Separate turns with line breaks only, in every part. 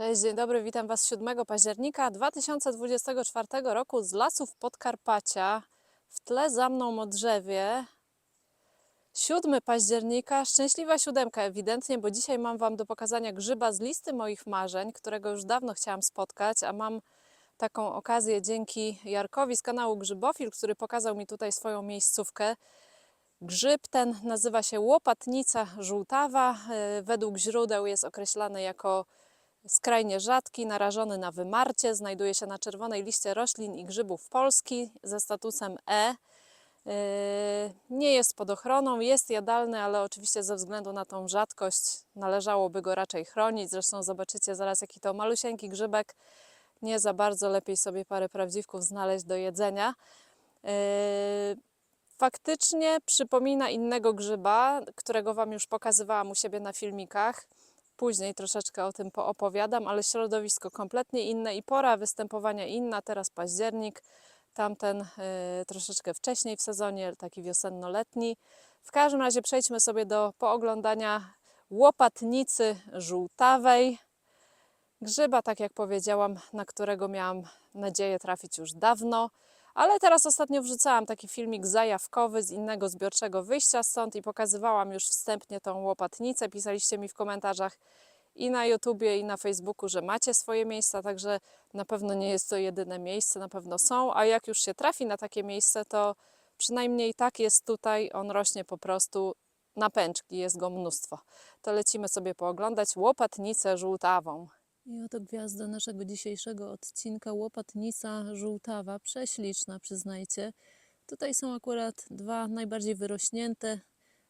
Cześć, dzień dobry, witam Was 7 października 2024 roku z lasów Podkarpacia. W tle za mną Modrzewie. 7 października, szczęśliwa siódemka ewidentnie, bo dzisiaj mam Wam do pokazania grzyba z listy moich marzeń, którego już dawno chciałam spotkać, a mam taką okazję dzięki Jarkowi z kanału Grzybofil, który pokazał mi tutaj swoją miejscówkę. Grzyb ten nazywa się łopatnica żółtawa. Yy, Według źródeł jest określany jako skrajnie rzadki, narażony na wymarcie. Znajduje się na czerwonej liście roślin i grzybów Polski ze statusem E. Yy, Nie jest pod ochroną, jest jadalny, ale oczywiście ze względu na tą rzadkość należałoby go raczej chronić. Zresztą zobaczycie zaraz, jaki to malusieńki grzybek. Nie za bardzo lepiej sobie parę prawdziwków znaleźć do jedzenia. Yy, Faktycznie przypomina innego grzyba, którego Wam już pokazywałam u siebie na filmikach. Później troszeczkę o tym poopowiadam, ale środowisko kompletnie inne i pora występowania inna. Teraz październik, tamten y, troszeczkę wcześniej w sezonie, taki wiosenno-letni. W każdym razie przejdźmy sobie do pooglądania łopatnicy żółtawej. Grzyba, tak jak powiedziałam, na którego miałam nadzieję trafić już dawno. Ale teraz ostatnio wrzucałam taki filmik zajawkowy z innego zbiorczego wyjścia stąd i pokazywałam już wstępnie tą łopatnicę. Pisaliście mi w komentarzach i na YouTubie, i na Facebooku, że macie swoje miejsca, także na pewno nie jest to jedyne miejsce, na pewno są. A jak już się trafi na takie miejsce, to przynajmniej tak jest tutaj. On rośnie po prostu na pęczki, jest go mnóstwo. To lecimy sobie pooglądać łopatnicę żółtawą. I oto gwiazda naszego dzisiejszego odcinka, łopatnica żółtawa, prześliczna przyznajcie. Tutaj są akurat dwa najbardziej wyrośnięte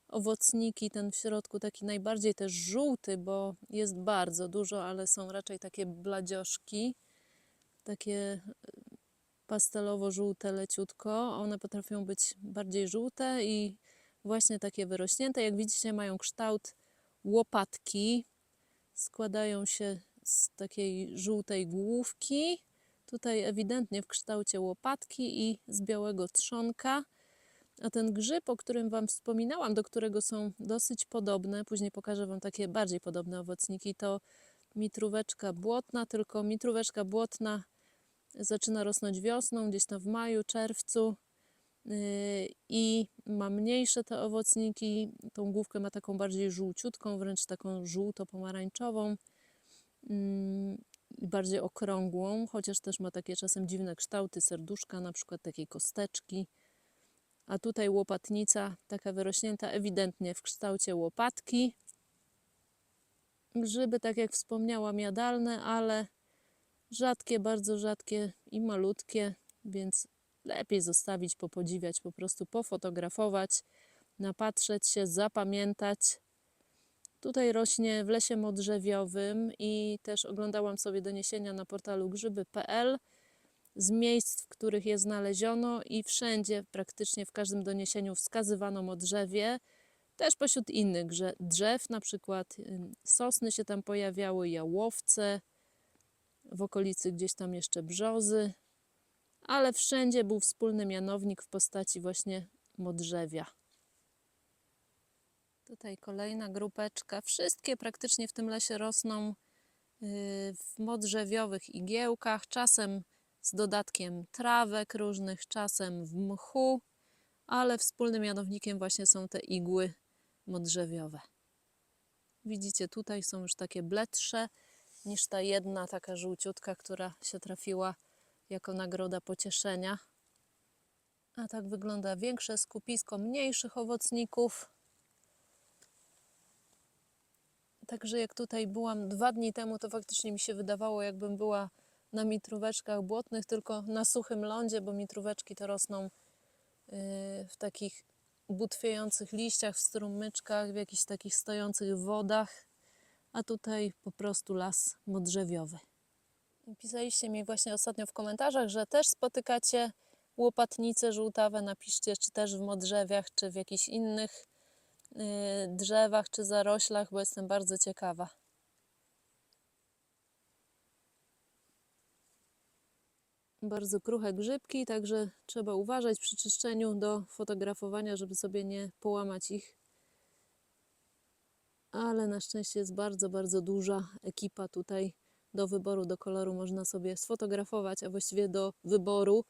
owocniki, ten w środku taki najbardziej też żółty, bo jest bardzo dużo, ale są raczej takie bladzioszki, takie pastelowo-żółte leciutko. One potrafią być bardziej żółte i właśnie takie wyrośnięte. Jak widzicie mają kształt łopatki, składają się z takiej żółtej główki, tutaj ewidentnie w kształcie łopatki i z białego trzonka. A ten grzyb, o którym Wam wspominałam, do którego są dosyć podobne, później pokażę Wam takie bardziej podobne owocniki, to mitróweczka błotna, tylko mitróweczka błotna zaczyna rosnąć wiosną, gdzieś tam w maju, czerwcu yy, i ma mniejsze te owocniki. Tą główkę ma taką bardziej żółciutką, wręcz taką żółto-pomarańczową bardziej okrągłą, chociaż też ma takie czasem dziwne kształty serduszka, na przykład takiej kosteczki. A tutaj łopatnica, taka wyrośnięta ewidentnie w kształcie łopatki. Grzyby, tak jak wspomniałam, jadalne, ale rzadkie, bardzo rzadkie i malutkie, więc lepiej zostawić, popodziwiać, po prostu pofotografować, napatrzeć się, zapamiętać. Tutaj rośnie w lesie modrzewiowym i też oglądałam sobie doniesienia na portalu grzyby.pl z miejsc, w których je znaleziono i wszędzie, praktycznie w każdym doniesieniu wskazywano modrzewie. Też pośród innych drzew, na przykład sosny się tam pojawiały, jałowce, w okolicy gdzieś tam jeszcze brzozy, ale wszędzie był wspólny mianownik w postaci właśnie modrzewia. Tutaj kolejna grupeczka. Wszystkie praktycznie w tym lesie rosną y, w modrzewiowych igiełkach, czasem z dodatkiem trawek różnych, czasem w mchu, ale wspólnym mianownikiem właśnie są te igły modrzewiowe. Widzicie, tutaj są już takie bledsze niż ta jedna taka żółciutka, która się trafiła jako nagroda pocieszenia. A tak wygląda większe skupisko mniejszych owocników. Także jak tutaj byłam dwa dni temu, to faktycznie mi się wydawało, jakbym była na mitróweczkach błotnych, tylko na suchym lądzie, bo mitróweczki to rosną yy, w takich butwiejących liściach, w strumyczkach, w jakichś takich stojących wodach, a tutaj po prostu las modrzewiowy. Pisaliście mi właśnie ostatnio w komentarzach, że też spotykacie łopatnice żółtawe. Napiszcie, czy też w modrzewiach, czy w jakichś innych drzewach, czy zaroślach, bo jestem bardzo ciekawa. Bardzo kruche grzybki, także trzeba uważać przy czyszczeniu do fotografowania, żeby sobie nie połamać ich. Ale na szczęście jest bardzo, bardzo duża ekipa tutaj do wyboru, do koloru można sobie sfotografować, a właściwie do wyboru,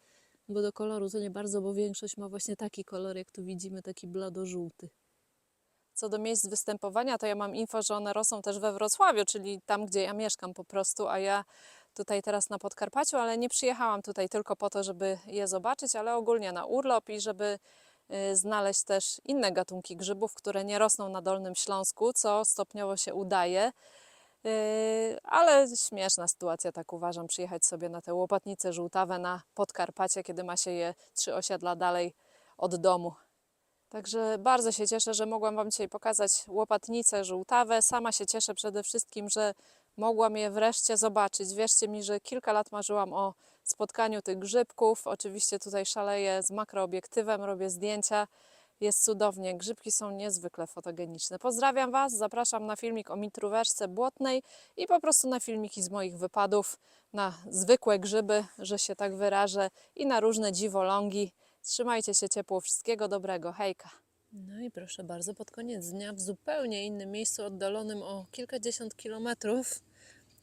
bo do koloru to nie bardzo, bo większość ma właśnie taki kolor, jak tu widzimy, taki blado-żółty. Co do miejsc występowania, to ja mam info, że one rosną też we Wrocławiu, czyli tam, gdzie ja mieszkam po prostu, a ja tutaj teraz na Podkarpaciu, ale nie przyjechałam tutaj tylko po to, żeby je zobaczyć, ale ogólnie na urlop i żeby y, znaleźć też inne gatunki grzybów, które nie rosną na Dolnym Śląsku, co stopniowo się udaje. Yy, ale śmieszna sytuacja, tak uważam, przyjechać sobie na te łopatnice żółtawe na Podkarpacie, kiedy ma się je trzy osiadla dalej od domu. Także bardzo się cieszę, że mogłam Wam dzisiaj pokazać łopatnice żółtawe. Sama się cieszę przede wszystkim, że mogłam je wreszcie zobaczyć. Wierzcie mi, że kilka lat marzyłam o spotkaniu tych grzybków. Oczywiście tutaj szaleję z makroobiektywem, robię zdjęcia. Jest cudownie. Grzybki są niezwykle fotogeniczne. Pozdrawiam Was, zapraszam na filmik o mitruweczce błotnej i po prostu na filmiki z moich wypadów, na zwykłe grzyby, że się tak wyrażę, i na różne dziwolągi. Trzymajcie się ciepło, wszystkiego dobrego, hejka. No i proszę bardzo, pod koniec dnia w zupełnie innym miejscu, oddalonym o kilkadziesiąt kilometrów,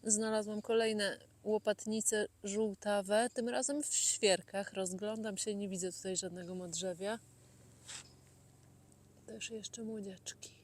znalazłam kolejne łopatnice żółtawe, tym razem w świerkach. Rozglądam się, nie widzę tutaj żadnego modrzewia. Też jeszcze młodzieczki.